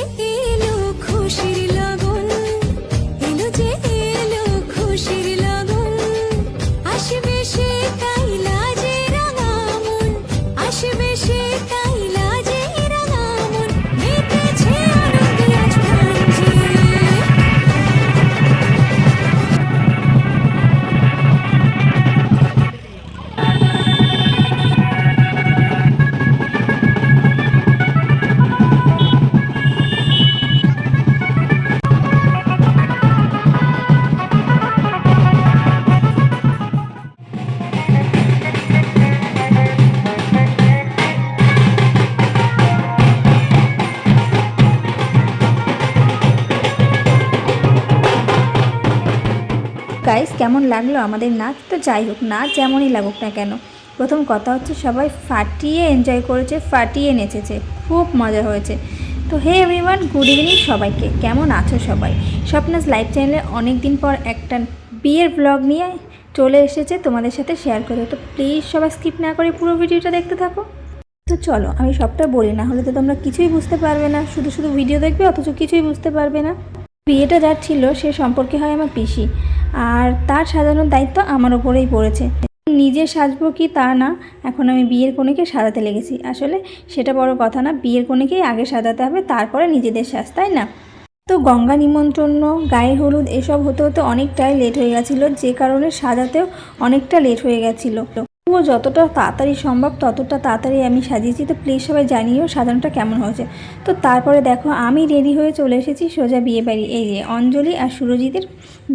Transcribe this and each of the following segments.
এলো খুশির গাইস কেমন লাগল আমাদের নাচ? তো যাই হোক, নাচ যেমনই লাগুক না কেন, প্রথম কথা হচ্ছে সবাই ফাটিয়ে এনজয় করেছে, ফাটিয়ে নেচেছে, খুব মজা হয়েছে। তো হে এভরিওয়ান গুড ইভিনিং সবাইকে, কেমন আছো সবাই? স্বপ্নাস লাইভ চ্যানেলে অনেক দিন পর একটা বিয়ের ব্লগ নিয়ে চলে এসেছে, তোমাদের সাথে শেয়ার করে। তো প্লিজ সবাই স্কিপ না করে পুরো ভিডিওটা দেখতে থাকো। তো চলো, আমি সবটা বলি, না হলে তো তোমরা কিছুই বুঝতে পারবে না, শুধু শুধু ভিডিও দেখবে, অথচ কিছুই বুঝতে পারবে না। বিয়েটা যার ছিল, সে সম্পর্কে হয় আমার পিসি। আর তার সাজানোর দায়িত্ব আমার ওপরেই পড়েছে। নিজে সাজবো কি তা না, এখন আমি বিয়ের কনেকে সাজাতে লেগেছি। আসলে সেটা বড় কথা না, বিয়ের কনেকেই আগে সাজাতে হবে, তারপরে নিজেদের সাজ, তাই না? তো গঙ্গা নিমন্ত্রণ, গায়ে হলুদ, এসব হতে হতে অনেকটাই লেট হয়ে গেছিল, যে কারণে সাজাতেও অনেকটা লেট হয়ে গেছিল। তবুও যতটা তাড়াতাড়ি সম্ভব, ততটা তাড়াতাড়ি আমি সাজিয়েছি। তো প্লিজ সবাই জানিও সাজানোটা কেমন হয়েছে। তো তারপরে দেখো, আমি রেডি হয়ে চলে এসেছি সোজা বিয়ে বাড়ি। এই যে অঞ্জলি আর সুরজিতের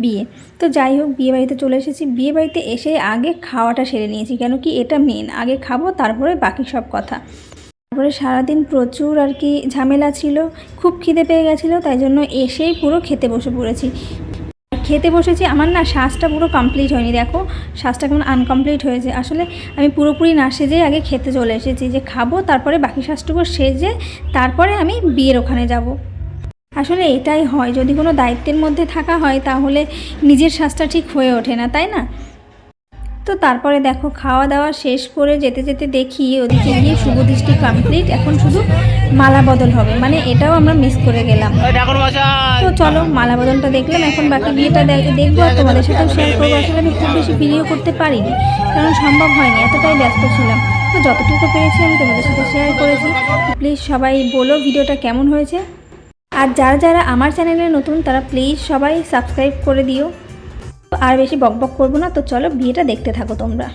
বিয়ে। তো যাই হোক, বিয়ে বাড়িতে চলে এসেছি। বিয়ে বাড়িতে এসে আগে খাওয়াটা সেরে নিয়েছি, কেন কি এটা মেন আগে খাব, তারপরে বাকি সব কথা। তারপরে সারাদিন প্রচুর আর কি ঝামেলা ছিল, খুব খিদে পেয়ে গেছিল, তাই জন্য এসেই পুরো খেতে বসে পড়েছি। খেতে বসেছি, আমার না শ্বাসটা পুরো কমপ্লিট হয়নি, দেখো। শ্বাসটা কেমন আনকমপ্লিট হয়েছে। আসলে আমি পুরোপুরি না সেজে আগে খেতে চলে এসেছি, যে খাব, তারপরে বাকি শ্বাসটুকু সেজে তারপরে আমি বিয়ের ওখানে যাব। আসলে এটাই হয়, যদি কোনো দায়িত্বের মধ্যে থাকা হয়, তাহলে নিজের শ্বাসটা ঠিক হয়ে ওঠে না, তাই না? তো তারপরে দেখো খাওয়া দাওয়া শেষ করে যেতে যেতে দেখি ওদিকে গিয়ে শুভ দৃষ্টি কমপ্লিট এখন শুধু মালা বদল হবে। মানে এটাও আমরা মিস করে গেলাম। তো চলো মালা বদলটা দেখলাম। এখন বাকি বিয়েটা দেখ- দেখব আর তোমাদের সাথেও শেয়ার করব। আসলে আমি খুব বেশি ভিডিও করতে পারিনি কারণ সম্ভব হয়নি। এতটাই ব্যস্ত ছিলাম। তো যতটুকু পেরেছি আমি তোমাদের সাথে শেয়ার করেছি। প্লিজ সবাই বলো ভিডিওটা কেমন হয়েছে। আর যারা যারা আমার চ্যানেলে নতুন তারা প্লিজ সবাই সাবস্ক্রাইব করে দিও। আর বেশি বকবক করব না। তো চলো বিয়েটা দেখতে থাকো তোমরা।